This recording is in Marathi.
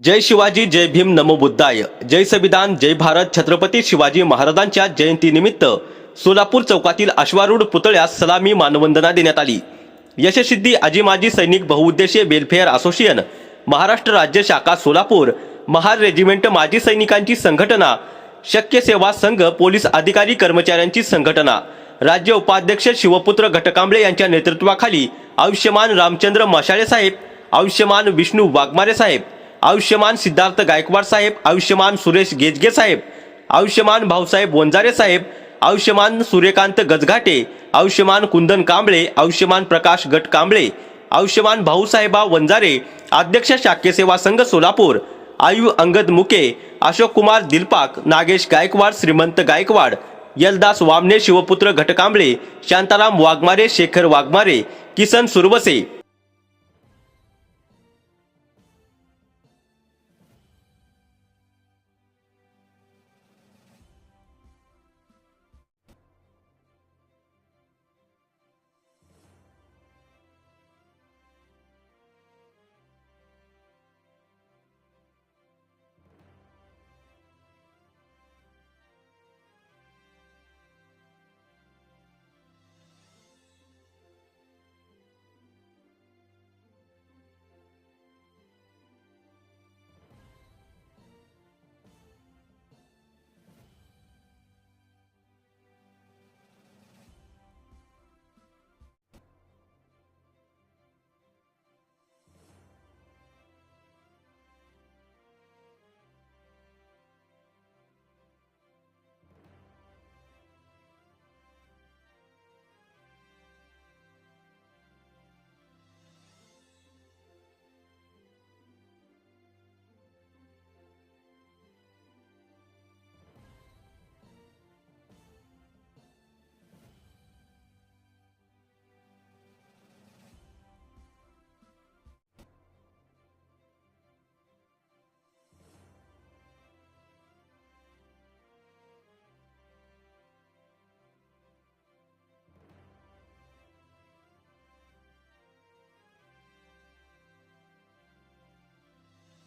जय शिवाजी जय भीम नमो बुद्धाय. जय संविधान जय भारत. छत्रपती शिवाजी महाराजांच्या जयंतीनिमित्त सोलापूर चौकातील अश्वारूढ पुतळ्यास सलामी मानवंदना देण्यात आली. यशसिद्धी आजी माजी सैनिक बहुउद्देशीय वेलफेअर असोसिएशन महाराष्ट्र राज्य शाखा सोलापूर महार रेजिमेंट माजी सैनिकांची संघटना शक्य सेवा संघ पोलीस अधिकारी कर्मचाऱ्यांची संघटना राज्य उपाध्यक्ष शिवपुत्र घटकांबळे यांच्या नेतृत्वाखाली आयुष्यमान रामचंद्र मशाळे साहेब आयुष्यमान विष्णू वाघमारे साहेब आयुष्यमान सिद्धार्थ गायकवाड साहेब आयुष्यमान सुरेश गेजगे साहेब आयुष्यमान भाऊसाहेब वंजारे साहेब आयुष्यमान सूर्यकांत गजघाटे आयुष्यमान कुंदन कांबळे आयुष्यमान प्रकाश गट कांबळे आयुष्यमान भाऊसाहेबा वंजारे अध्यक्ष शाखेय सेवा संघ सोलापूर आयु अंगद मुके अशोक कुमार दिलपाक नागेश गायकवाड श्रीमंत गायकवाड यलदास वामने शिवपुत्र घटकांबळे शांताराम वाघमारे शेखर वाघमारे किसन सुरवसे